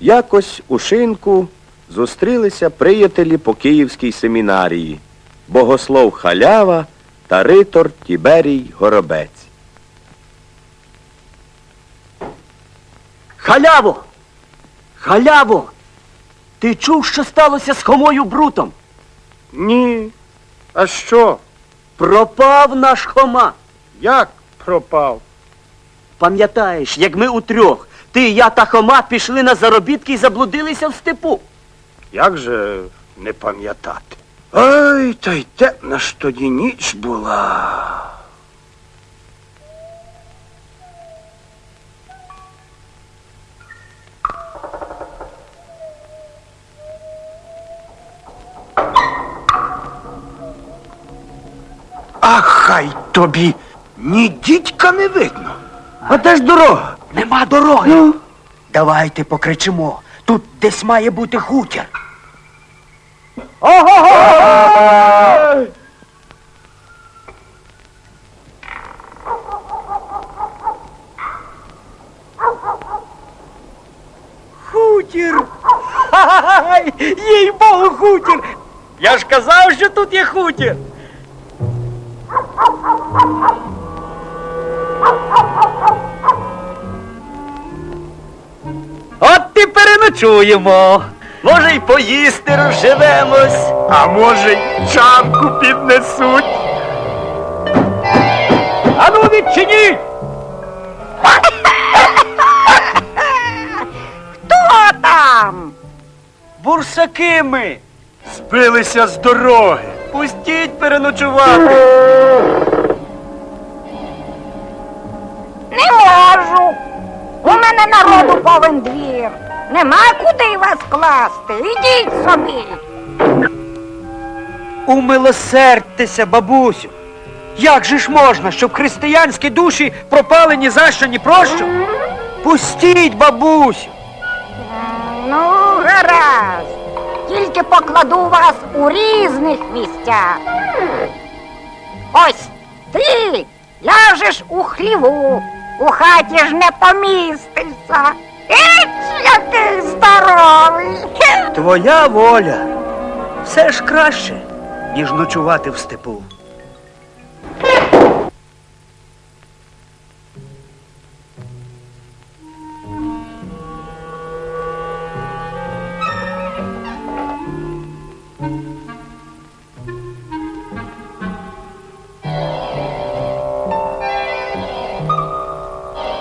Якось у шинку зустрілися приятелі по Київській семінарії, богослов Халява та ритор Тіберій Горобець. Халяво! Халяво! Ти чув, що сталося з Хомою Брутом? Ні. А що? Пропав наш Хома. Як пропав? Пам'ятаєш, як ми утрьох, ти, я та Хома пішли на заробітки і заблудилися в степу. Як же не пам'ятати? Ой, та й темна ж тоді ніч була. А хай тобі ні дідька не видно. А де ж дорога? Нема дороги. Давайте покричимо. Тут десь має бути хутір. Ого! Хутір! Ай, їй богу, хутір! Я ж казав, що тут є хутір. От і переночуємо. Може, й поїсти розживемось. А може, й чанку піднесуть. Ану відчиніть! Хто там? Бурсаки ми! Збилися з дороги. Пустіть переночувати! Народу двір. Нема куди вас класти. Ідіть собі. Умилосердьтеся, бабусю! Як же ж можна, щоб християнські душі пропали ні за що, ні про що? Пустіть, бабусю! Ну, гаразд. Тільки покладу вас у різних місцях. Ось ти ляжеш у хліву. У хаті ж не помістишся. Еч, який здоровий. Твоя воля. Все ж краще, ніж ночувати в степу.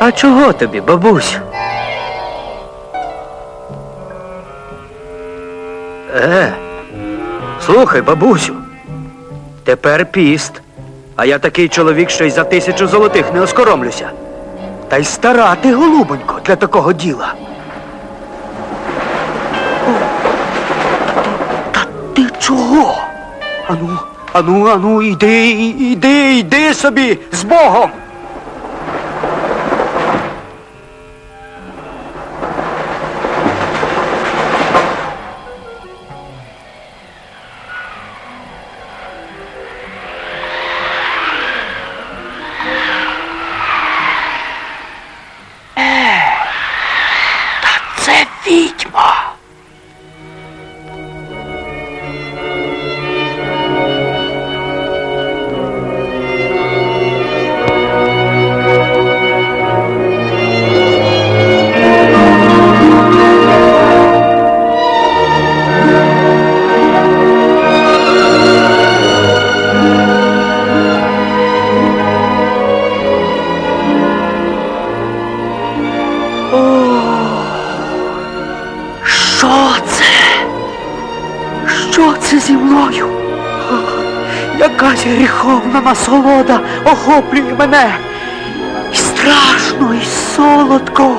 А чого тобі, бабусю? Слухай, бабусю, тепер піст. А я такий чоловік, що й за тисячу золотих не оскоромлюся. Та й стара ти, голубонько, для такого діла. Та ти чого? Ану, ану, ану, іди, іди, іди собі з Богом. Зі мною? Якась гріховна насолода охоплює мене. І страшно, і солодко.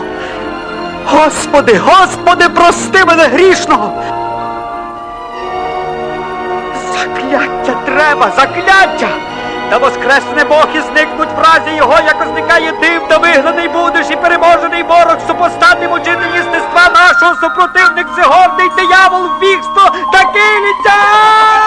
Господи, Господи, прости мене грішного. Закляття треба, закляття! Та воскресне Бог і зникнуть в разі його, як зникає дим, та вигнаний будеш і переможений ворог, супостати мучити єстества нашого супротивник всегорний диявол вікство та кинеться!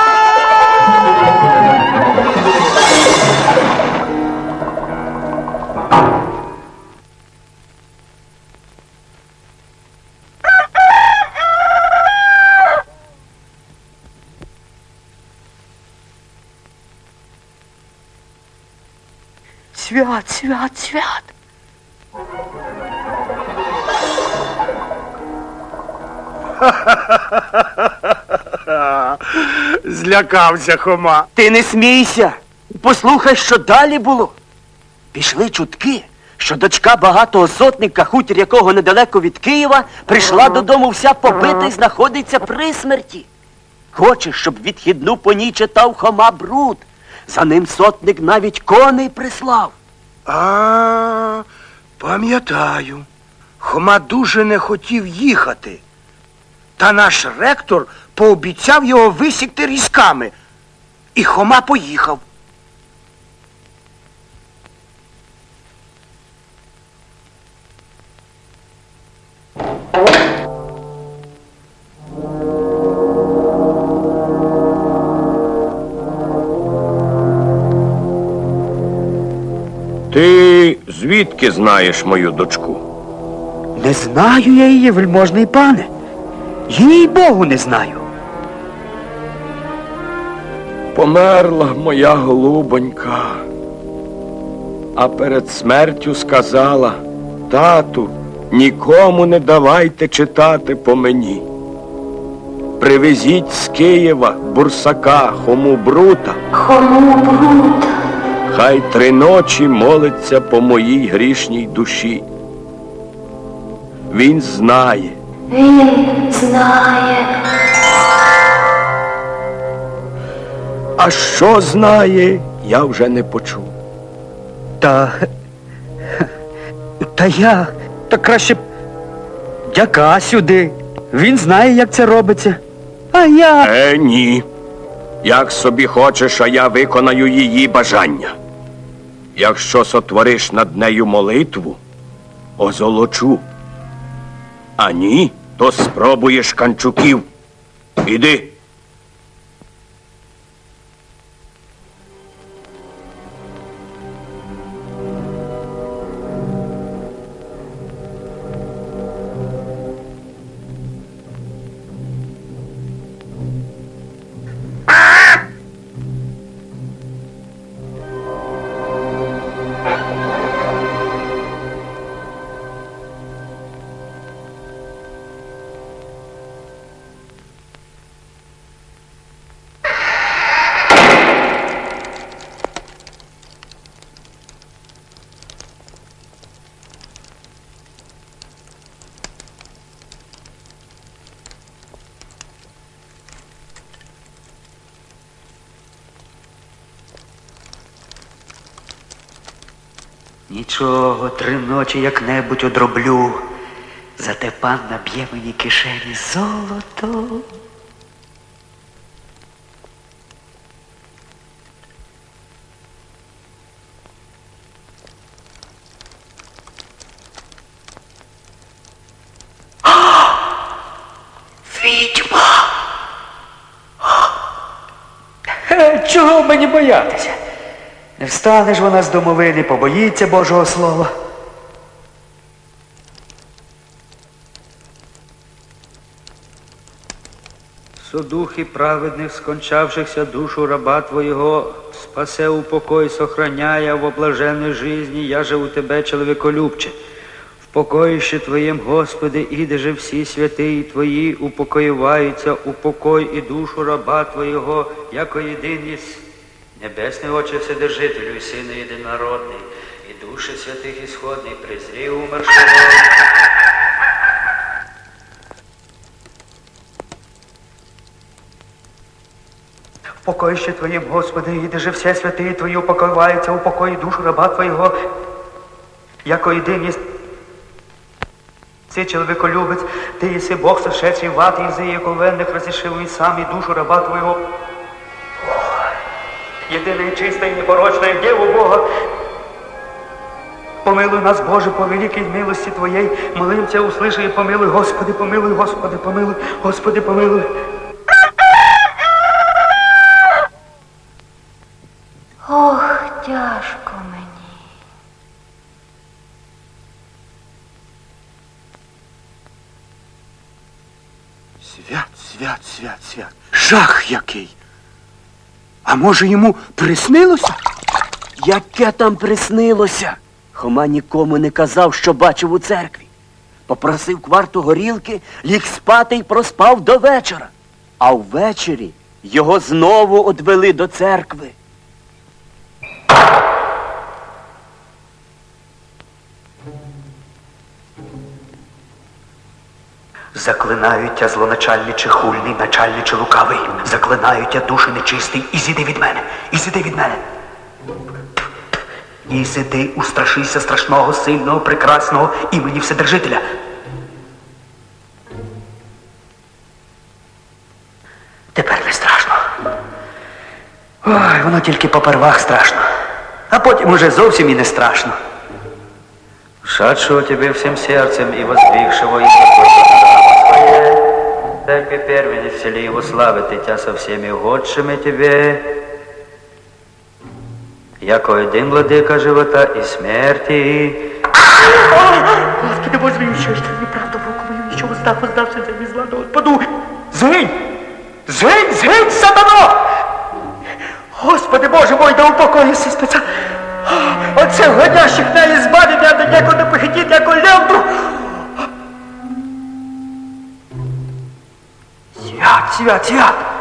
Свят, свят, свят. Злякався Хома. Ти не смійся. Послухай, що далі було. Пішли чутки, що дочка багатого сотника, хутір якого недалеко від Києва, прийшла додому вся побита і знаходиться при смерті. Хоче, щоб відхідну по ній читав Хома Бруд. За ним сотник навіть коней прислав. А, пам'ятаю. Хома дуже не хотів їхати. Та наш ректор пообіцяв його висікти різками. І Хома поїхав. Звідки знаєш мою дочку? Не знаю я її, вельможний пане. Їй Богу не знаю. Померла моя голубонька. А перед смертю сказала, тату, нікому не давайте читати по мені. Привезіть з Києва бурсака Хому Брута. Хому бруд. Хай три ночі молиться по моїй грішній душі. Він знає, Він знає. а що знає, я вже не почув. Та. Та я. Та краще б дяка сюди. Він знає, як це робиться. А я. Е, ні. Як собі хочеш, а я виконаю її бажання. Якщо сотвориш над нею молитву, озолочу. А ні, то спробуєш канчуків. Іди. Нічого, три ночі як-небудь одроблю. Зате пан наб'є мені кишені золото. Відьма! Е, Чого мені боятися? Не встане ж вона з домовини, побоїться Божого Слова. Судухи праведних, скончавшихся душу раба Твоєго, спасе у покой, сохраняя в облаженной жизни, я же у Тебе, чоловіколюбче. В покоїще Твоєм, Господи, іде же всі святиї Твої, упокоюваються, упокой і душу раба Твоєго, яко єдиність. Небесний Отче Вседержителю і Сина єдинородний, і душі святих ісходний, презрі умершого. Покоїще Твоїм, Господи, і де все святиї Твої упокоюються, упокої душу раба Твоєго, яко єдиність. Си чоловіколюбець, ти єси Бог сошедший в ад, і з яковенних розішив і сам і душу раба Твоєго. Єдине і чисте і непорочне, і Діву Бога. Помилуй нас, Боже, по великій милості Твоєї, молимся, услиши і помилуй, Господи, помилуй, Господи, помилуй, Господи, помилуй. Ох, тяжко мені. Свят, свят, свят, свят. Жах який. А може йому приснилося? Яке там приснилося? Хома нікому не казав, що бачив у церкві. Попросив кварту горілки, ліг спати й проспав до вечора. А ввечері його знову одвели до церкви. Заклинаю тя злоначальниче хульний, начальниче лукавий. Заклинаю тя душу нечистий, і зійди від мене, і зійди від мене. І сиди, устрашися страшного, сильного, прекрасного імені Вседержителя. Тепер не страшно. Ой, воно тільки попервах страшно. А потім уже зовсім і не страшно. Шедшего тебе всем сердцем и воздвигшего имя Твое, так и первенец в селе его славы, ты тя со всеми угодшими тебе, яко один владыка живота и смерти. Господи, возвію, що ж неправда, Бог мою, нічого став, поздався за мій зла, Господу. Згинь! Згинь, згинь, сатано! Господи Боже мой, да упокоїся спеца. Оце годящих неї збавить, я до нікого не похитіть, як левду. Свят, свят, свят. Господи!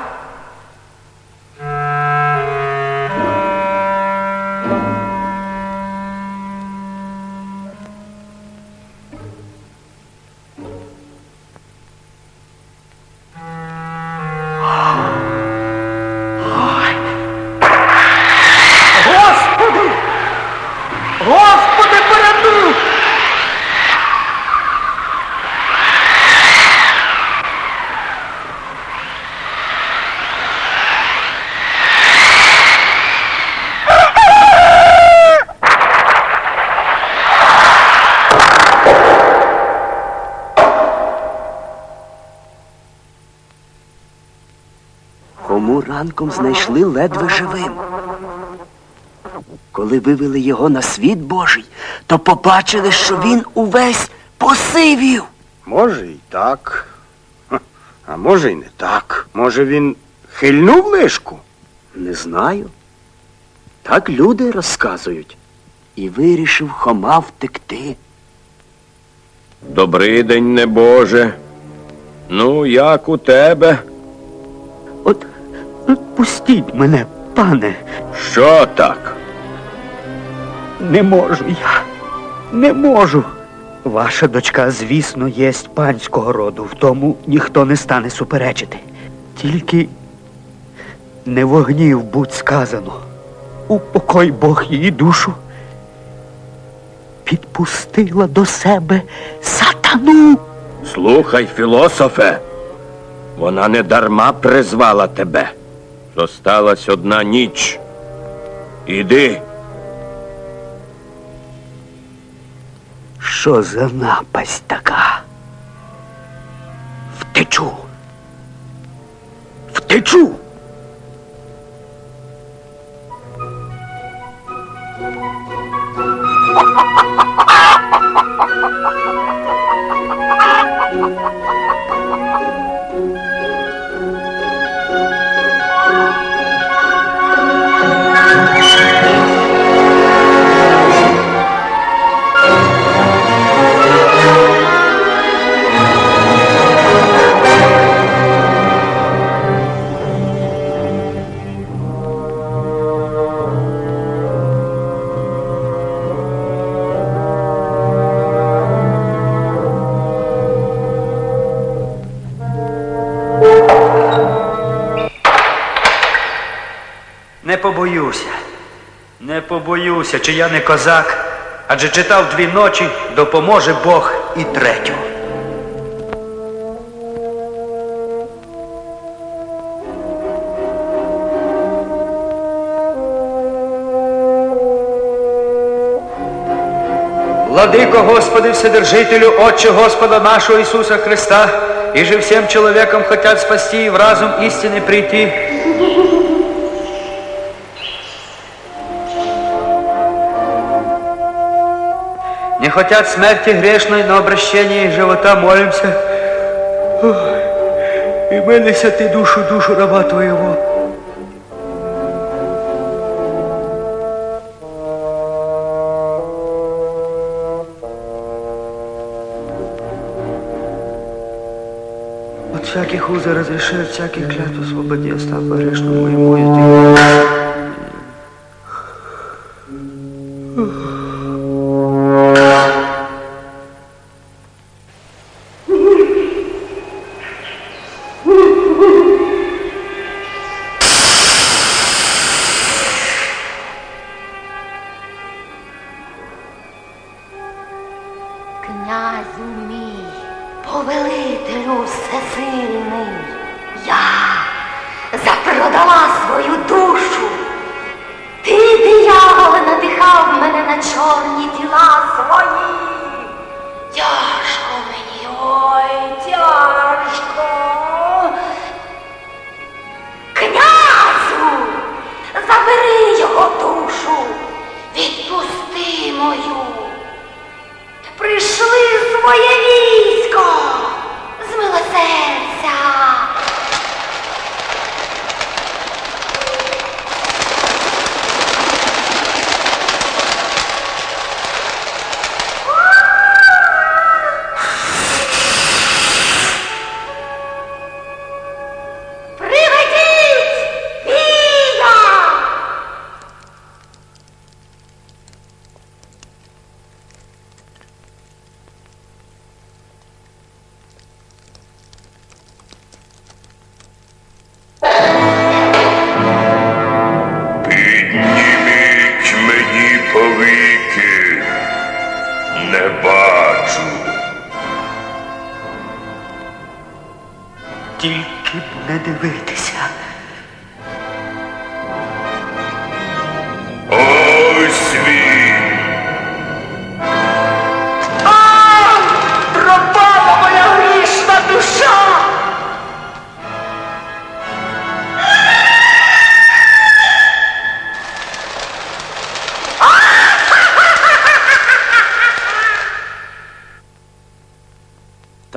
Ранком знайшли ледве живим. Коли вивели його на світ Божий, то побачили, що він увесь посивів. Може, і так. А може, й не так. Може, він хильнув лишку? Не знаю. Так люди розказують. І вирішив Хома втекти. Добрий день, небоже. Ну, як у тебе? Пустіть мене, пане. Що так? Не можу я. Не можу. Ваша дочка, звісно, єсть панського роду, в тому ніхто не стане суперечити. Тільки не вогнів будь сказано. Упокой Бог її душу. Підпустила до себе сатану. Слухай, філософе. Вона не дарма призвала тебе. Зосталась одна ніч. Іди. Що за напасть така? Втечу. Втечу. Не побоюся. Не побоюся, чи я не козак, адже читав дві ночі, допоможе Бог і третю. Владыко Господи Вседержителю, Отче Господа нашего Иисуса Христа, и же всем человеком хотят спасти и в разум истины прийти, не хотят смерти грешной, но обращение живота молимся. И мылися ты душу, душу раба твоего. От всяких уза разреши, от всяких клятв освободи, остав грешному моему и ты.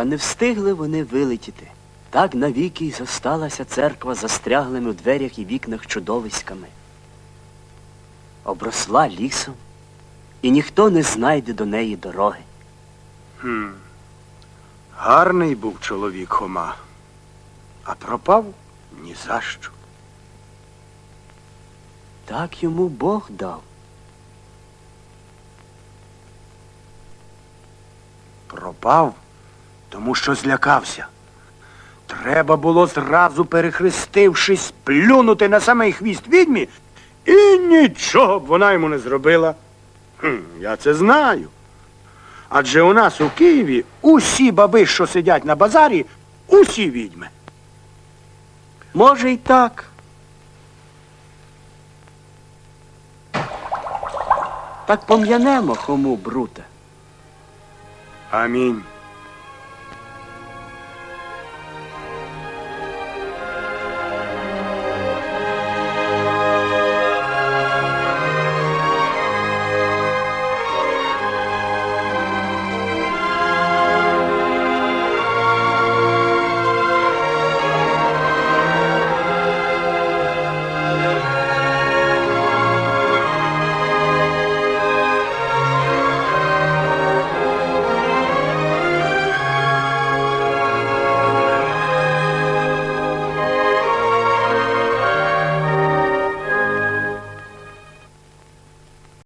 Та не встигли вони вилетіти. Так навіки й зосталася церква застряглими в дверях і вікнах чудовиськами. Обросла лісом, і ніхто не знайде до неї дороги. Гарний був чоловік Хома, а пропав ні за що. Так йому Бог дав. Пропав, тому що злякався. Треба було зразу перехрестившись, плюнути на самий хвіст відьмі, і нічого б вона йому не зробила. Хм, я це знаю. Адже у нас у Києві усі баби, що сидять на базарі, усі відьми. Може, й так. Так пом'янемо хому брута. Амінь.